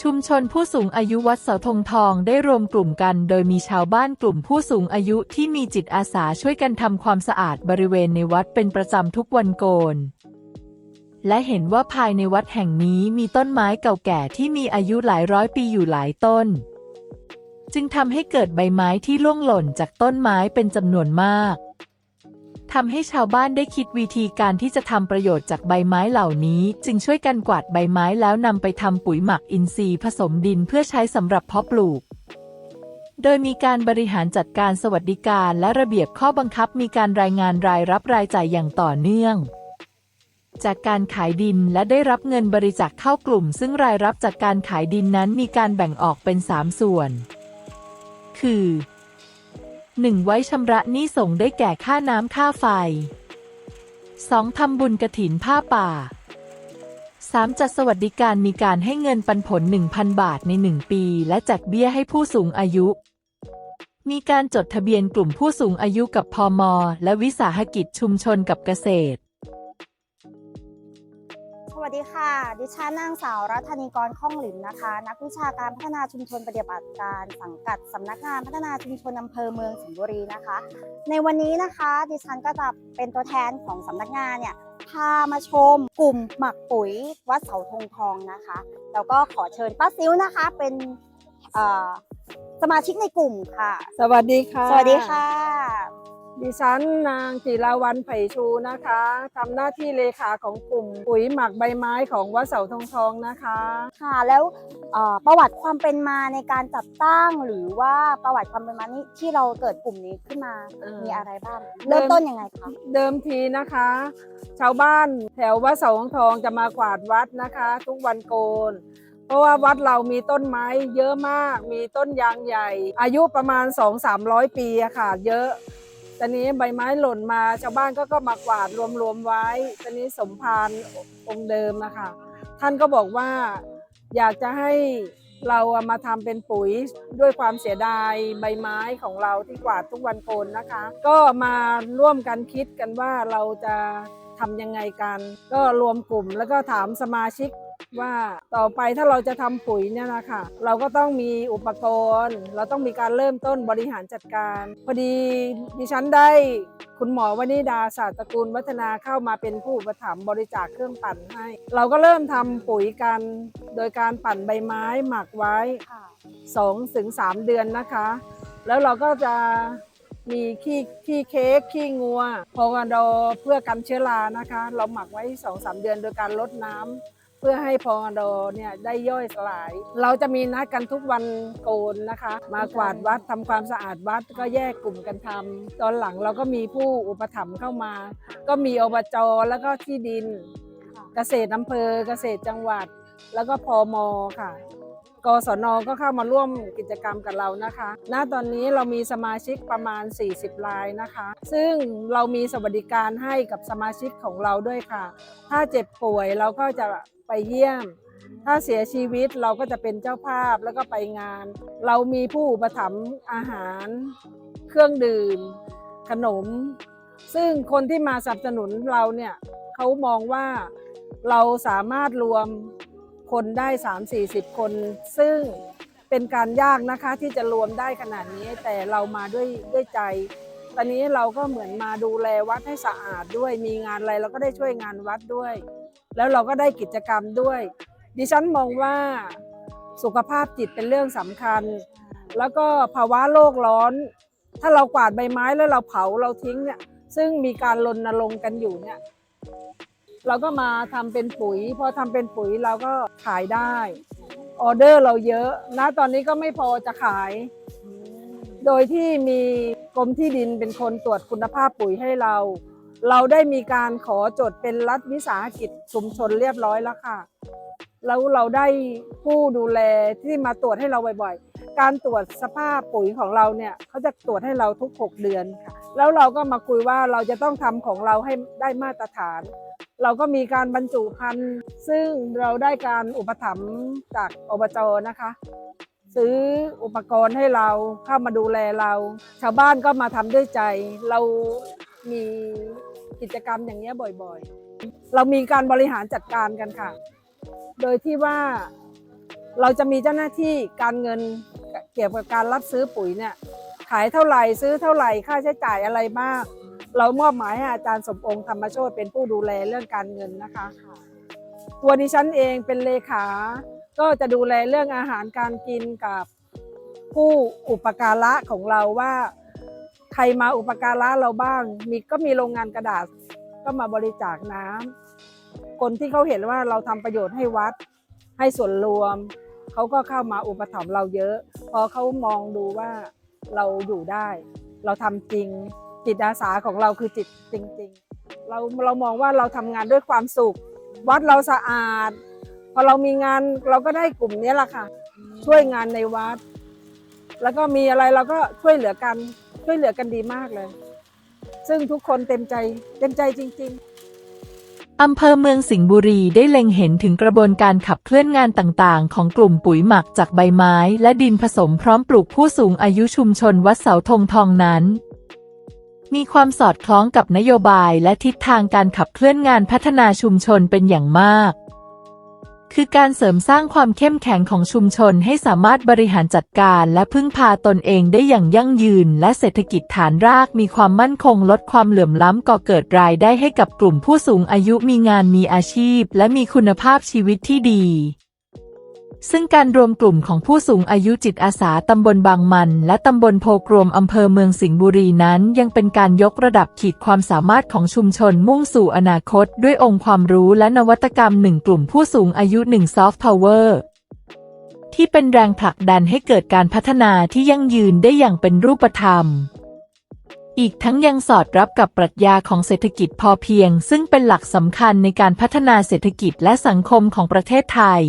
ชุมชนผู้สูงอายุวัดเสาธงทองได้รวมกลุ่มกัน โดยมีชาวบ้านกลุ่มผู้สูงอายุที่มีจิตอาสาช่วยกันทำความสะอาดบริเวณในวัดเป็นประจำทุกวันโกน และเห็นว่าภายในวัดแห่งนี้มีต้นไม้เก่าแก่ที่มีอายุหลายร้อยปีอยู่หลายต้น จึงทำให้เกิดใบไม้ที่ร่วงหล่นจากต้นไม้เป็นจำนวนมาก ทำให้ชาวบ้านได้คิดวิธีการที่จะทำประโยชน์จากใบไม้เหล่านี้ จึงช่วยกันกวาดใบไม้แล้วนำไปทำปุ๋ยหมักอินทรีย์ผสมดินเพื่อใช้สำหรับเพาะปลูก โดยมีการบริหารจัดการสวัสดิการและระเบียบข้อบังคับมีการรายงานรายรับรายจ่ายอย่างต่อเนื่อง จากการขายดินและได้รับเงินบริจาคเข้ากลุ่ม ซึ่งรายรับจากการขายดินนั้นมีการแบ่งออกเป็น 3 ส่วน คือ 1. ไว้ชำระหนี้ส่งได้แก่ค่าน้ำค่าไฟ 2. ทำบุญกระถินผ้าป่า 3. จัดสวัสดิการมีการให้เงินปันผล 1,000 บาทใน 1 ปี และแจกเบี้ยให้ผู้สูงอายุ มีการจดทะเบียนกลุ่มผู้สูงอายุกับพมและวิสาหกิจชุมชนกับเกษตร วัสดีค่ะ ดิฉันนางสาวรัตนีกรข้องหลิมนะคะ นักวิชาการพัฒนาชุมชนปฏิบัติการสังกัดสำนักงานพัฒนาชุมชนอำเภอเมืองสิงห์บุรีนะคะ ในวันนี้นะคะ ดิฉันก็จะเป็นตัวแทนของสำนักงานเนี่ยพามาชมกลุ่มหมักปุ๋ยวัดเสาธงทองนะคะ แล้วก็ขอเชิญป้าซิ้วนะคะเป็นเอ่อสมาชิกในกลุ่มค่ะ สวัสดีค่ะ สวัสดีค่ะ ดิฉันนางจิราวันไผ่ชูนะคะทำหน้าที่เลขาของกลุ่มปุ๋ยหมักใบไม้ของวัดเสาทองทองนะคะค่ะแล้วเอ่อประวัติความเป็นมาในการจัดตั้งหรือว่าประวัติความเป็นมานี่ที่เราเกิดกลุ่มนี้ขึ้นมาเออมีอะไรบ้างเริ่เริ่มมต้นยังไงคะเดิมทีนะคะ ชาวบ้านแถววัดเสาทองทองจะมากวาดวัดนะคะ ทุกวันโกนเพราะว่าวัดเรามีต้นไม้เยอะมาก มีต้นยางใหญ่ อายุประมาณ 2-300 ปีอะค่ะ เยอะ ตอนนี้ใบไม้หล่นมาชาวบ้านก็ก็มากวาดรวมๆไว้ ตอนนี้สมภารองค์เดิมนะคะท่านก็บอกว่าอยากจะให้เรามาทำเป็นปุ๋ยด้วยความเสียดายใบไม้ของเราที่กวาดทุกวันโกนนะคะ ก็มาร่วมกันคิดกันว่าเราจะทำยังไงกัน ก็รวมกลุ่มแล้วก็ถามสมาชิก ว่าต่อไปถ้าเราจะทำปุ๋ยเนี่ยนะคะเราก็ต้องมีอุปกรณ์ เราต้องมีการเริ่มต้นบริหารจัดการ พอดีดิฉันได้คุณหมอวนิดาศาสตรกูลวัฒนาเข้ามาเป็นผู้อุปถัมบริจาคเครื่องปั่นให้ เราก็เริ่มทำปุ๋ยกันโดยการปั่นใบไม้หมักไว้ค่ะ2ถึง3เดือนนะคะ แล้วเราก็จะมีขี้ขี้เค้กขี้งัวพอกระดอเพื่อกันเชื้อรานะคะ เราหมักไว้2-3เดือนโดยการลดน้ำ พื่อให้พอกระดอเนี่ยได้ย่อยสลาย เราจะมีนัดกันทุกวันโกนนะคะ มากวาดวัดทำความสะอาดวัดก็แยกกลุ่มกันทำตอนหลังเราก็มีผู้อุปถัมภ์เข้ามา ก็มีอบจแล้วก็ที่ดินค่ะเกษตรอำเภอเกษตรจังหวัด แล้วก็พอมค่ะ กศนก็เข้ามาร่วมกิจกรรมกับเรานะคะ ณ ตอนนี้เรามีสมาชิกประมาณ 40รายนะคะ ซึ่งเรามีสวัสดิการให้กับสมาชิกของเราด้วยค่ะ ถ้าเจ็บป่วยเราก็จะไปเยี่ยม ถ้าเสียชีวิตเราก็จะเป็นเจ้าภาพแล้วก็ไปงาน เรามีผู้อุปถัมภ์อาหาร เครื่องดื่ม ขนม ซึ่งคนที่มาสนับสนุนเราเนี่ยเขามองว่าเราสามารถรวม คนได้ 3-40 คน ซึ่งเป็นการยากนะคะที่จะรวมได้ขนาดนี้แต่เรามาด้วยด้วยใจ ตอนนี้เราก็เหมือนมาดูแลวัดให้สะอาดด้วย มีงานอะไรเราก็ได้ช่วยงานวัดด้วย แล้วเราก็ได้กิจกรรมด้วย ดิฉันมองว่าสุขภาพจิตเป็นเรื่องสำคัญ แล้วก็ภาวะโลกร้อน ถ้าเรากวาดใบไม้แล้วเราเผาเราทิ้งเนี่ยซึ่งมีการรณรงค์กันอยู่เนี่ย เราก็มาทำเป็นปุ๋ย พอทำเป็นปุ๋ยเราก็ขายได้ ออเดอร์เราเยอะนะตอนนี้ก็ไม่พอจะขาย โดยที่มีกรมที่ดินเป็นคนตรวจคุณภาพปุ๋ยให้เรา เราได้มีการขอจดเป็นรัฐวิสาหกิจชุมชนเรียบร้อยแล้วค่ะแล้วเราได้ผู้ดูแลที่มาตรวจให้เราบ่อยๆ การตรวจสภาพปุ๋ยของเราเนี่ยเขาจะตรวจให้เราทุก 6 เดือนค่ะ แล้วเราก็มาคุยว่าเราจะต้องทำของเราให้ได้มาตรฐาน เราก็มีการบรรจุภัณฑ์ซึ่งเราได้การอุปถัมภ์จากอบจนะคะ ซื้ออุปกรณ์ให้เราเข้ามาดูแลเรา ชาวบ้านก็มาทำด้วยใจ เรามีกิจกรรมอย่างนี้บ่อยๆ เรามีการบริหารจัดการกันค่ะ โดยที่ว่าเราจะมีเจ้าหน้าที่การเงินเกี่ยวกับการรับซื้อปุ๋ยเนี่ยขายเท่าไหร่ซื้อเท่าไหร่ค่าใช้จ่ายอะไรบ้าง เรามอบหมายให้อาจารย์สมองค์ธรรมโชติเป็นผู้ดูแลเรื่องการเงินนะคะ ตัวดิฉันเองเป็นเลขา ก็จะดูแลเรื่องอาหารการกินกับผู้อุปการะของเราว่า ใครมาอุปการะเราบ้าง มีก็มีโรงงานกระดาษก็มาบริจาคน้ำคนที่เขาเห็นว่าเราทำประโยชน์ให้วัด ให้ส่วนรวม เขาก็เข้ามาอุปถัมภ์เราเยอะ พอเขามองดูว่าเราอยู่ได้ เราทำจริง จิตอาสาของเราคือจิตจริง ๆ เราเรามองว่าเราทำงานด้วยความสุข วัดเราสะอาด พอเรามีงานเราก็ได้กลุ่มนี้แหละค่ะ ช่วยงานในวัด แล้วก็มีอะไรเราก็ช่วยเหลือกันช่วยเหลือกันดีมากเลย ซึ่งทุกคนเต็มใจเต็มใจจริง ๆอำเภอเมืองสิงห์บุรีได้เล็งเห็นถึงกระบวนการขับเคลื่อนงานต่างๆ ของกลุ่มปุ๋ยหมักจากใบไม้ และดินผสมพร้อมปลูกผู้สูงอายุชุมชนวัดเสาธงทองนั้น มีความสอดคล้องกับนโยบายและทิศทางการขับเคลื่อนงานพัฒนาชุมชนเป็นอย่างมาก คือการเสริมสร้างความเข้มแข็งของชุมชนให้สามารถบริหารจัดการและพึ่งพาตนเองได้อย่างยั่งยืน และเศรษฐกิจฐานรากมีความมั่นคงลดความเหลื่อมล้ำก่อเกิดรายได้ให้กับกลุ่มผู้สูงอายุมีงานมีอาชีพ และมีคุณภาพชีวิตที่ดี ซึ่งการรวมกลุ่มของผู้สูงอายุจิตอาสาตำบลบางมัน และตำบลโพกรวมอำเภอเมืองสิงห์บุรีนั้น ยังเป็นการยกระดับขีดความสามารถของชุมชนมุ่งสู่อนาคต ด้วยองค์ความรู้และนวัตกรรมหนึ่งกลุ่มผู้สูงอายุหนึ่งซอฟต์พาวเวอร์ที่เป็นแรงผลักดันให้เกิดการพัฒนาที่ยั่งยืนได้อย่างเป็นรูปธรรม อีกทั้งยังสอดรับกับปรัชญาของเศรษฐกิจพอเพียง ซึ่งเป็นหลักสำคัญในการพัฒนาเศรษฐกิจและสังคมของประเทศไทย